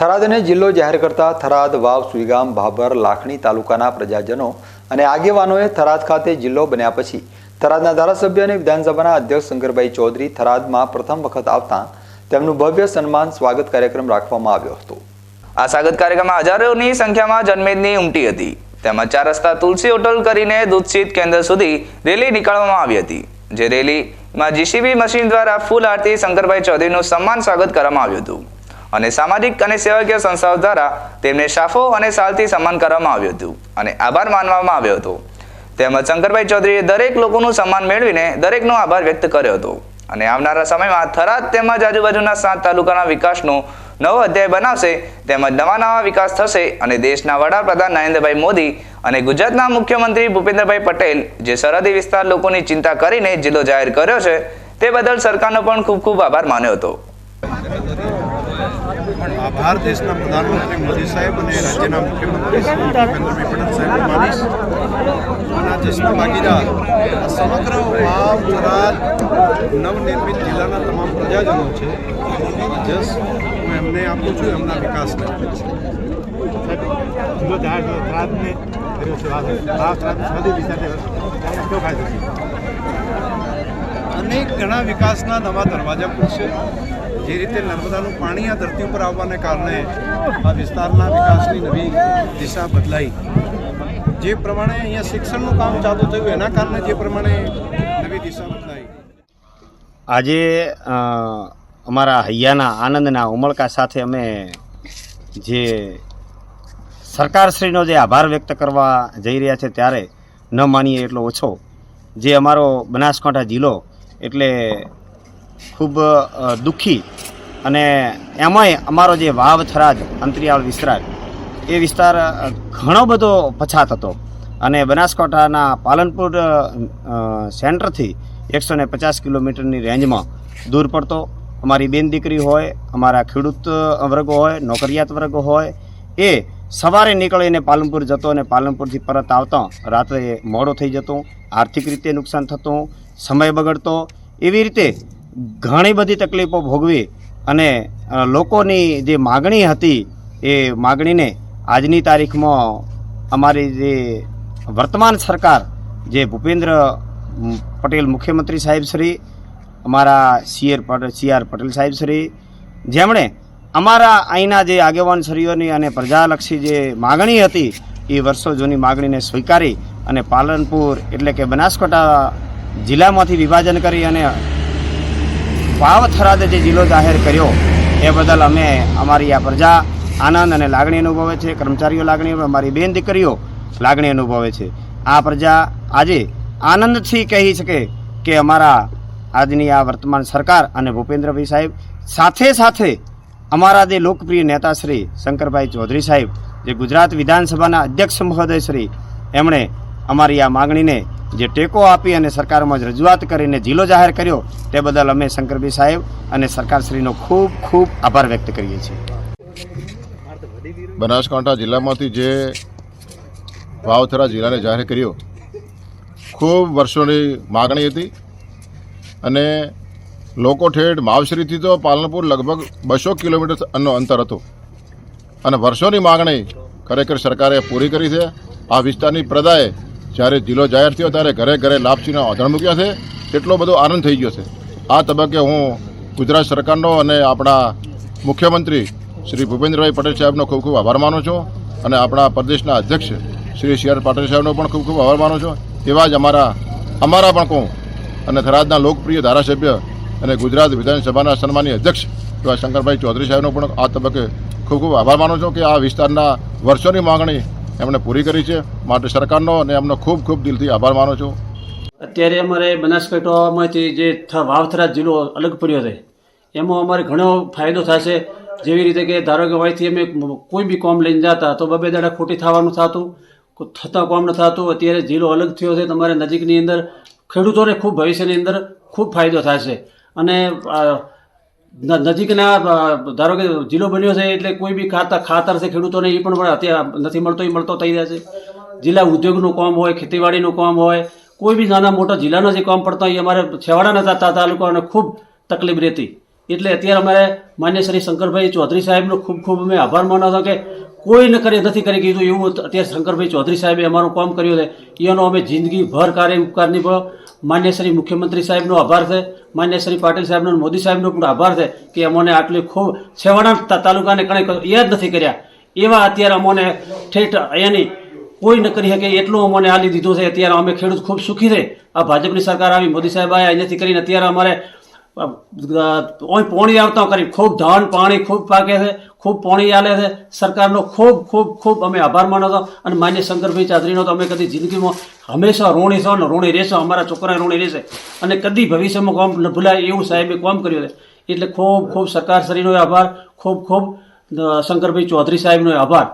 થરાદને જિલ્લો જાહેર કરતા થરાદ, વાવ, સુઈગામ ભાભર લાખણી તાલુકાના પ્રજાજનો અને આગેવાનોએ થરાદ ખાતે જિલ્લો બન્યા પછી થરાદના ધારાસભ્ય અને વિધાનસભાના અધ્યક્ષ શંકરભાઈ ચૌધરી થરાદમાં પ્રથમ વખત આવતા તેમનું ભવ્ય સન્માન, સ્વાગત કાર્યક્રમ રાખવામાં આવ્યો હતો. આ સ્વાગત કાર્યક્રમમાં હજારોની સંખ્યામાં જનમેદની ઉમટી હતી. તેમાં ચાર રસ્તા તુલસી હોટલ કરીને દૂધશીત કેન્દ્ર સુધી રેલી નીકળવામાં આવી હતી, જે રેલીમાં જીસીબી મશીન દ્વારા ફૂલ આરતી શંકરભાઈ ચૌધરીનું સન્માન, સ્વાગત કરવામાં આવ્યું હતું. અને સામાજિક અને સેવાકીય સંસ્થાઓ દ્વારા તેમને શાફો અને સાલથી સન્માન કરવામાં આવ્યું હતું અને આભાર માનવામાં આવ્યો હતો. તેમજ શંકરભાઈ ચૌધરીએ દરેક લોકોનું સન્માન મેળવીને દરેકનો આભાર વ્યક્ત કર્યો હતો. અને આવનારા સમયમાં થરાદ તેમજ આજુબાજુના સાત તાલુકાના વિકાસનો નવો અધ્યાય બનાવશે, તેમજ નવા નવા વિકાસ થશે અને દેશના વડાપ્રધાન નરેન્દ્રભાઈ મોદી અને ગુજરાતના મુખ્યમંત્રી ભૂપેન્દ્રભાઈ પટેલ જે સરહદી વિસ્તાર લોકોની ચિંતા કરીને જિલ્લો જાહેર કર્યો છે, તે બદલ સરકારનો પણ ખૂબ ખૂબ આભાર માન્યો હતો. પણ આભાર દેશના પ્રધાનમંત્રી મોદી સાહેબ અને રાજ્યના મુખ્યમંત્રી ભૂપેન્દ્રભાઈ પટેલ સાહેબને માનીશ અને દેશના ભાગીદાર સમગ્ર વાવ થરાદ નવનિર્મિત જિલ્લાના તમામ પ્રજાજનો છે. જસ હું એમને આપું છું, એમના વિકાસને જો નદી વિસ્તારને કેવો ફાયદો છે અનેક ઘણા વિકાસના નવા દરવાજા ખુલશે. જે રીતે નર્મદાનું પાણી આ ધરતી ઉપર આવવાને કારણે આ વિસ્તારના વિકાસની નવી દિશા બદલાઈ. જે પ્રમાણે અહીંયા શિક્ષણનું કામ ચાલુ થયું, એના કારણે જે પ્રમાણે નવી દિશા બદલાઈ. આજે અમારા હૈયાના આનંદના ઉમળકા સાથે અમે જે સરકારશ્રીનો જે આભાર વ્યક્ત કરવા જઈ રહ્યા છે, ત્યારે ન માનીએ એટલો ઓછો. જે અમારો બનાસકાંઠા જિલ્લો એટલે ખૂબ દુઃખી. અને એમાંય અમારો જે વાવ, થરાદ, અંતરિયાળ વિસ્તાર, એ વિસ્તાર ઘણો બધો પછાત હતો. અને બનાસકાંઠાના પાલનપુર સેન્ટરથી એકસો ને પચાસ કિલોમીટરની રેન્જમાં દૂર પડતો. અમારી બેન દીકરી હોય, અમારા ખેડૂત વર્ગો હોય, નોકરિયાત વર્ગો હોય, એ સવારે નીકળીને પાલનપુર જતો અને પાલનપુરથી પરત આવતા. રાત્રે મોડો થઈ જતો. આર્થિક રીતે નુકસાન થતું. સમય બગડતો, એવી રીતે ઘણી બધી તકલીફો ભોગવી અને લોકોની જે માગણી હતી, એ માગણીને આજની તારીખમાં અમારી જે વર્તમાન સરકાર, જે ભૂપેન્દ્ર પટેલ મુખ્યમંત્રી સાહેબ શ્રી, અમારા સીઆર પટેલ સીઆર પટેલ સાહેબ શ્રી, જેમણે અમારા અહીંના જે આગેવાન શ્રીઓની અને પ્રજાલક્ષી જે માગણી હતી, એ વર્ષો જૂની માગણીને સ્વીકારી અને પાલનપુર એટલે કે બનાસકાંઠા જિલ્લામાંથી વિભાજન કરી અને વાવ થરાદ જે જિલ્લો જાહેર કર્યો, એ બદલ અમે અમારી આ પ્રજા આનંદ અને લાગણી અનુભવે છે, કર્મચારીઓ લાગણી અમારી બેન દીકરીઓ લાગણી અનુભવે છે. આ પ્રજા આજે આનંદથી કહી શકે કે અમારા આજની આ વર્તમાન સરકાર અને ભૂપેન્દ્રભાઈ સાહેબ, સાથે સાથે અમારા જે લોકપ્રિય નેતા શ્રી શંકરભાઈ ચૌધરી સાહેબ, જે ગુજરાત વિધાનસભાના અધ્યક્ષ મહોદય શ્રી, એમણે અમારી આ માગણીને જે ટેકો આપી અને સરકારમાં જ રજૂઆત કરીને જિલ્લો જાહેર કર્યો, તે બદલ અમે શંકરભાઈ સાહેબ અને સરકારશ્રીનો ખૂબ ખૂબ આભાર વ્યક્ત કરીએ છીએ. બનાસકાંઠા જિલ્લામાંથી જે વાવથરા જિલ્લાને જાહેર કર્યો, ખૂબ વર્ષોની માગણી હતી અને લોકો ઠેઠ માવશ્રીથી તો પાલનપુર લગભગ બસો કિલોમીટરનો અંતર હતું. અને વર્ષોની માગણી ખરેખર સરકારે પૂરી કરી છે. આ વિસ્તારની પ્રજાએ જ્યારે જિલ્લો જાહેર થયો ત્યારે ઘરે ઘરે લાપસીના ઓધણ મૂક્યા છે. એટલો બધો આનંદ થઈ ગયો છે. આ તબક્કે હું ગુજરાત સરકારનો અને આપણા મુખ્યમંત્રી શ્રી ભૂપેન્દ્રભાઈ પટેલ સાહેબનો ખૂબ ખૂબ આભાર માનું છું. અને આપણા પ્રદેશના અધ્યક્ષ શ્રી સી આર પાટીલ સાહેબનો પણ ખૂબ ખૂબ આભાર માનું છું. એવા જ અમારા અમારા પણ કહું અને થરાદના લોકપ્રિય ધારાસભ્ય અને ગુજરાત વિધાનસભાના સન્માનીય અધ્યક્ષ એવા શંકરભાઈ ચૌધરી સાહેબનો પણ આ તબક્કે ખૂબ ખૂબ આભાર માનું છું કે આ વિસ્તારના વર્ષોની માંગણી એમણે પૂરી કરી છે. માટે સરકારનો અને એમનો ખૂબ ખૂબ દિલથી આભાર માનું છું. અત્યારે અમારે બનાસકાંઠામાંથી જે વાવથરા જિલ્લો અલગ પડ્યો છે. એમાં અમારે ઘણો ફાયદો થશે. જેવી રીતે કે ધારો કે અહીંથી અમે કોઈ બી કોમ લઈને જતા તો બબે દાડા ખોટી થવાનું થતું. થતા કોમ ન થતું. અત્યારે જિલ્લો અલગ થયો છે. તમારે નજીકની અંદર ખેડૂતોને ખૂબ ભવિષ્યની અંદર ખૂબ ફાયદો થશે. અને નજીકના ધારો કે જિલ્લો બન્યો છે એટલે કોઈ બી ખાતર ખાતર છે, ખેડૂતોને એ પણ અત્યારે નથી મળતો એ મળતો થઈ જાય છે. જિલ્લા ઉદ્યોગનું કામ હોય, ખેતીવાડીનું કામ હોય, કોઈ બી નાના મોટા જિલ્લાનો જે કામ પડતા હોય એ અમારે છેવાડાના તા- તાલુકાને ખૂબ તકલીફ રહેતી. એટલે અત્યારે અમારે માન્ય શ્રી શંકરભાઈ ચૌધરી સાહેબનો ખૂબ ખૂબ અમે આભાર માનો હતો કે કોઈ કરે, નથી કરી કીધું. એવું અત્યારે શંકરભાઈ ચૌધરી સાહેબે અમારું કામ કર્યું છે. એનો અમે જિંદગી ભર કાર્ય ઉપકાર નિભાવ્યો માન્ય શ્રી મુખ્યમંત્રી સાહેબનો આભાર છે. માન્ય શ્રી પાટીલ સાહેબનો મોદી સાહેબનો પણ આભાર છે કે અમને આટલી ખૂબ છેવાડા તાલુકાને કણે યાદ નથી કર્યા. એવા અત્યારે અમને ઠેઠ અહીંયાની કોઈ ન કરી શકે એટલું અમને આલી દીધું છે. અત્યારે અમે ખેડૂત ખૂબ સુખી છે. આ ભાજપની સરકાર આવી, મોદી સાહેબ આવ્યા અહીંયાથી કરીને અત્યારે અમારે ઓય પોણી આવતા કરી, ખૂબ ધાન, પાણી ખૂબ પાકે છે, ખૂબ પોણી આલે છે. સરકારનો ખૂબ ખૂબ ખૂબ અમે આભાર માનો છો. અને માન્ય શંકરભાઈ ચાદરીનો તો અમે કદી જિંદગીમાં હંમેશા ઋણી છો ને ઋણી રહેશો, અમારા છોકરા ઋણી રહેશે. અને કદી ભવિષ્યમાં કોમ ન ભૂલાય એવું સાહેબે કોમ કર્યું છે. એટલે ખૂબ ખૂબ સરકાર શ્રીનો આભાર, ખૂબ ખૂબ શંકરભાઈ ચૌધરી સાહેબનો આભાર.